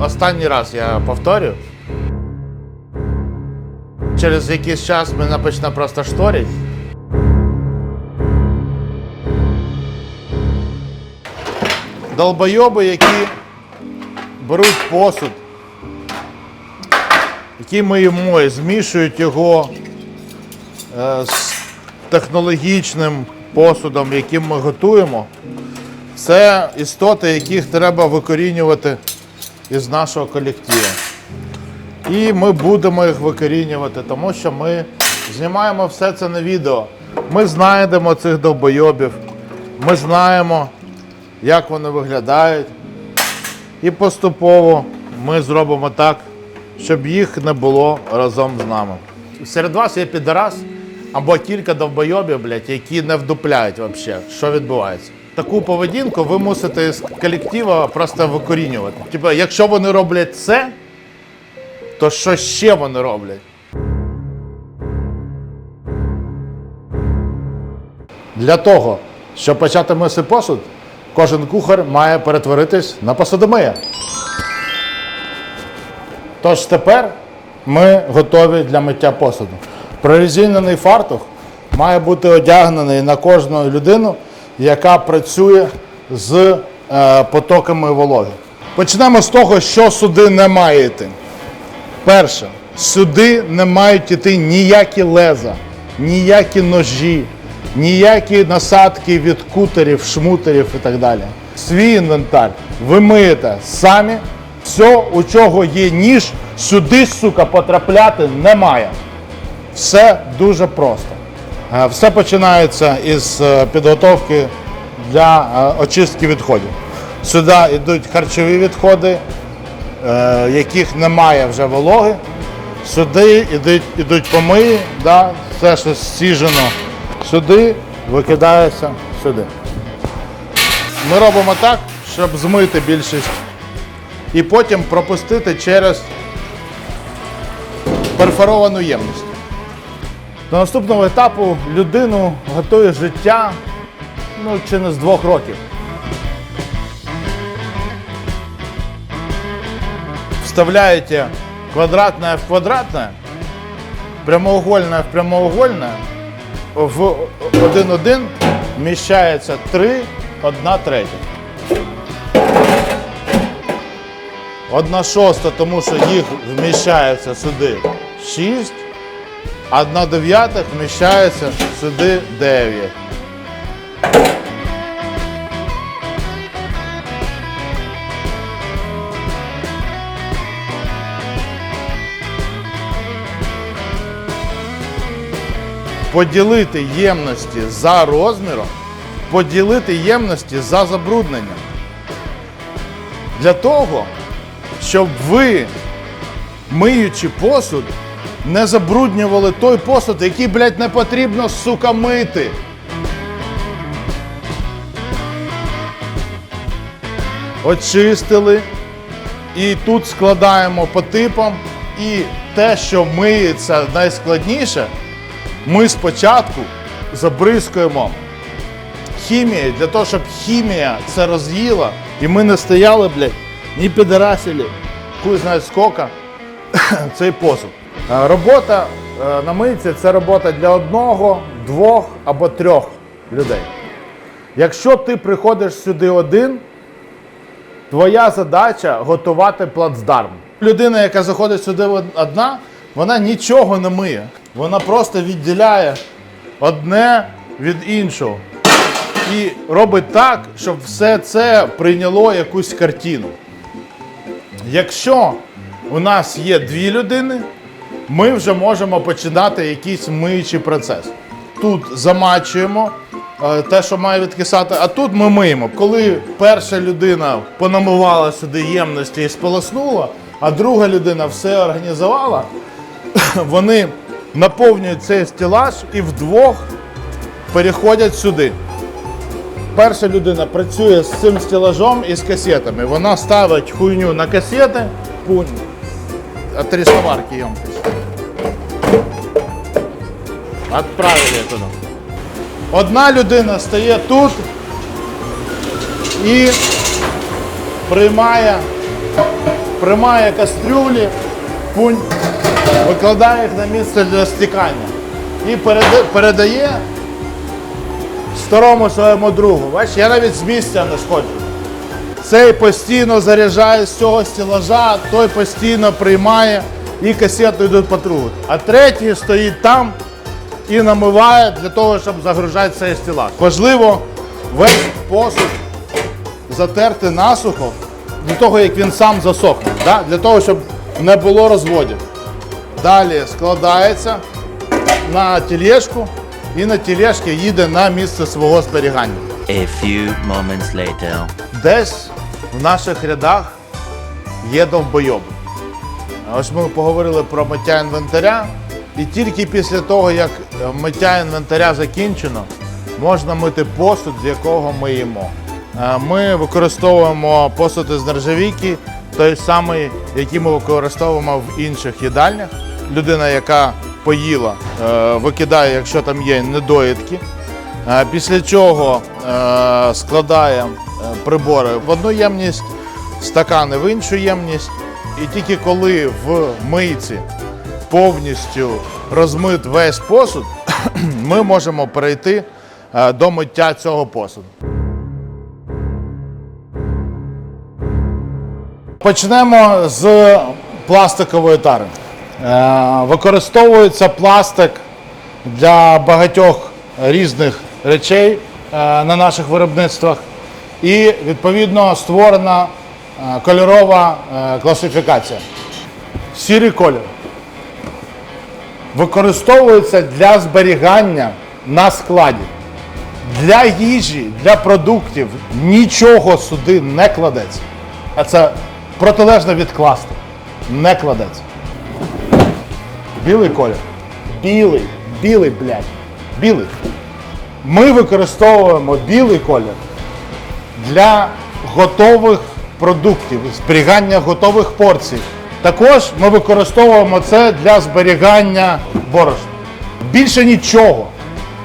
Останній раз я повторю. Через якийсь час мене почне просто шторить. Долбойоби, які беруть посуд, який ми їмо і змішують його е, з технологічним посудом, яким ми готуємо. Це істоти, яких треба викорінювати із нашого колективу. І ми будемо їх викорінювати, тому що ми знімаємо все це на відео. Ми знайдемо цих довбойобів, ми знаємо, як вони виглядають. І поступово ми зробимо так, щоб їх не було разом з нами. Серед вас є підарас або кілька довбойобів, блядь, які не вдупляють взагалі, що відбувається. Таку поведінку ви мусите з колективу просто викорінювати. Типа, якщо вони роблять це, то що ще вони роблять? Для того, щоб почати мити посуд, кожен кухар має перетворитись на посудомия. Тож тепер ми готові для миття посуду. Прорезинений фартух має бути одягнений на кожну людину, яка працює з е, потоками вологи. Почнемо з того, що сюди не має йти. Перше, сюди не мають йти ніякі леза, ніякі ножі, ніякі насадки від кутерів, шмутерів і так далі. Свій інвентар ви миєте самі. Все, у чого є ніж, сюди, сука, потрапляти немає. Все дуже просто. Е, Все починається із е, підготовки для е, очистки відходів. Сюди йдуть харчові відходи, яких немає вже вологи. Сюди йдуть, йдуть помиї, да, все, що зсіжено сюди, викидається сюди. Ми робимо так, щоб змити більшість і потім пропустити через перфоровану ємність. До наступного етапу людину готує життя ну, чи не з двох років. Вставляете квадратное в квадратное, прямоугольное в прямоугольное, в 1-1 вміщається 3, 1 третя. Одна шоста, тому що їх вміщається сюди 6, а одна дев'ятих вміщається сюди 9. Поділити ємності за розміром, поділити ємності за забрудненням. Для того, щоб ви, миючи посуд, не забруднювали той посуд, який, блядь, не потрібно, сука, мити. Очистили. І тут складаємо по типам. І те, що миється найскладніше, ми спочатку забризкуємо хімією для того, щоб хімія це роз'їла, і ми не стояли, блядь, ні підарасили, хуй знає скільки, цей посуд. Е, Робота е, на мийці це робота для одного, двох або трьох людей. Якщо ти приходиш сюди один, твоя задача готувати плацдарм. Людина, яка заходить сюди одна, вона нічого не миє. Вона просто відділяє одне від іншого. І робить так, щоб все це прийняло якусь картину. Якщо у нас є дві людини, ми вже можемо починати якийсь миючий процес. Тут замачуємо е, те, що має відкисати, а тут ми миємо. Коли перша людина понамивала сюди ємності і сполоснула, а друга людина все організувала, вони наповнюють цей стелаж і вдвох переходять сюди. Перша людина працює з цим стелажом і з касетами. Вона ставить хуйню на касети, пунь, три сварки Отправили туди. Одна людина стає тут і приймає приймає кастрюлі, пунь, викладає їх на місце для стікання і передає старому своєму другу. Бачиш, я навіть з місця не сходжу. Цей постійно заряджає з цього стілажа, той постійно приймає і касету йдуть по кругу. А третій стоїть там і намиває для того, щоб загружати цей стілаж. Важливо весь посуд затерти насухо до того, як він сам засохне, да? для того, щоб не було розводів. Далі складається на тілешку і на тілешки їде на місце свого зберігання. A few moments later. Десь в наших рядах є довбойоби. Ось ми поговорили про миття інвентаря, і тільки після того, як миття інвентаря закінчено, можна мити посуд, з якого ми їмо. Е, Ми використовуємо посуд із нержавійки, той самий, який ми використовуємо в інших їдальнях. Людина, яка поїла, е, викидає, якщо там є недоїдки. Е, Після чого е, складає е, прибори в одну ємність, стакани в іншу ємність. І тільки коли в мийці повністю розмит весь посуд, ми можемо перейти е, до миття цього посуду. Почнемо з пластикової тари. Е, Використовується пластик для багатьох різних речей е, на наших виробництвах. І відповідно створена кольорова класифікація. Сірий колір використовується для зберігання на складі. Для їжі, для продуктів нічого сюди не кладеться. А це протилежно від класти. Не кладеться. Білий колір. Білий, білий, блядь. Білий. Ми використовуємо білий колір для готових продуктів, зберігання готових порцій. Також ми використовуємо це для зберігання борошна. Більше нічого,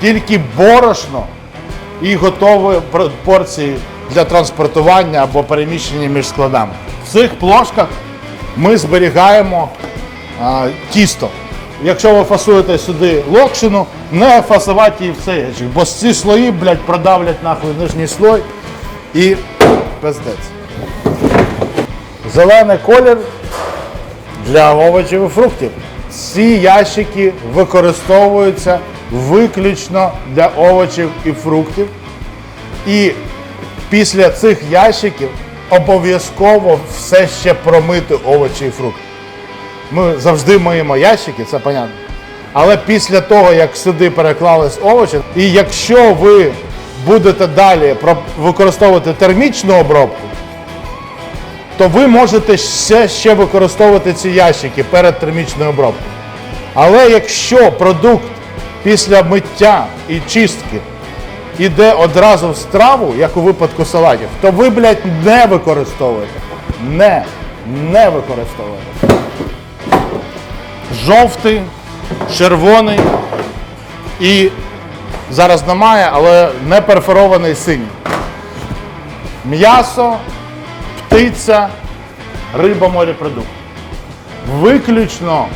тільки борошно і готові порції для транспортування або переміщення між складами. В цих плошках ми зберігаємо а, тісто. Якщо ви фасуєте сюди локшину, не фасувати її в цей ящик, бо ці слої, блядь, продавлять нахуй нижній слой і пиздець. Зелений колір для овочів і фруктів. Ці ящики використовуються виключно для овочів і фруктів. І після цих ящиків обов'язково все ще промити овочі і фрукти. Ми завжди миємо ящики, це понятно. Але після того, як сюди переклались овочі, і якщо ви будете далі використовувати термічну обробку, то ви можете ще, ще використовувати ці ящики перед термічною обробкою. Але якщо продукт після миття і чистки іде одразу в страву, як у випадку салатів, то ви, блядь, не використовуєте. Не, не використовуєте. Жовтий, червоний і зараз немає, але не перфорований синій. М'ясо, птиця, риба, морепродукт. Виключно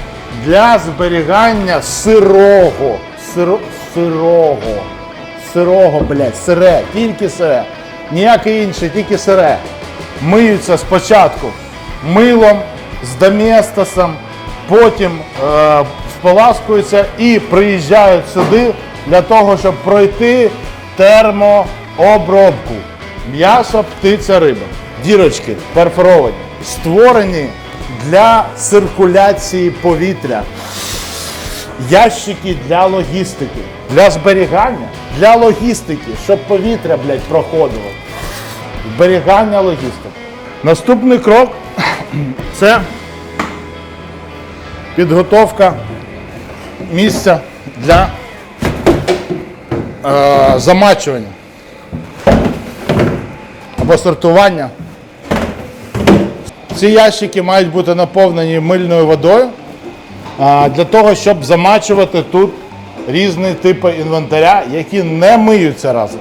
для зберігання сирого. Сиро, сирого. Сирого, блядь, сире, тільки сире. Ніяке інше, тільки сире. Миються спочатку милом з доместосом, потім е, споласкуються і приїжджають сюди для того, щоб пройти термообробку. М'ясо, птиця, риба. Дірочки перфоровані, створені для циркуляції повітря. Ящики для логістики, для зберігання, для логістики, щоб повітря, блядь, проходило. Зберігання логістики. Наступний крок це підготовка місця для е, замачування або сортування. Ці ящики мають бути наповнені мильною водою для того, щоб замачувати тут різні типи інвентаря, які не миються разом.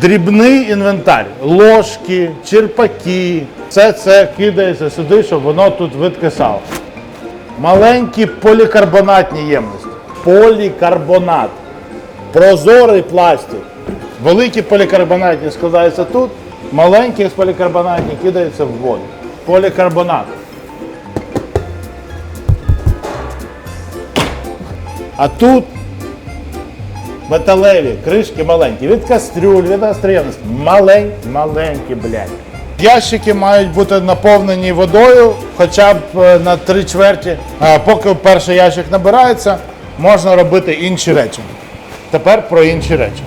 дрібний інвентар, ложки, черпаки. Все це кидається сюди, щоб воно тут відкисало. Маленькі полікарбонатні ємності. Полікарбонат. Прозорий пластик. Великі полікарбонатні складаються тут, маленькі з полікарбонатні кидаються в воду. Полікарбонат. А тут металеві, кришки маленькі. Від кастрюль, від остроємності. Маленькі, маленькі, блядь. Ящики мають бути наповнені водою хоча б е, на три чверті. А поки перший ящик набирається, можна робити інші речі. Тепер про інші речі.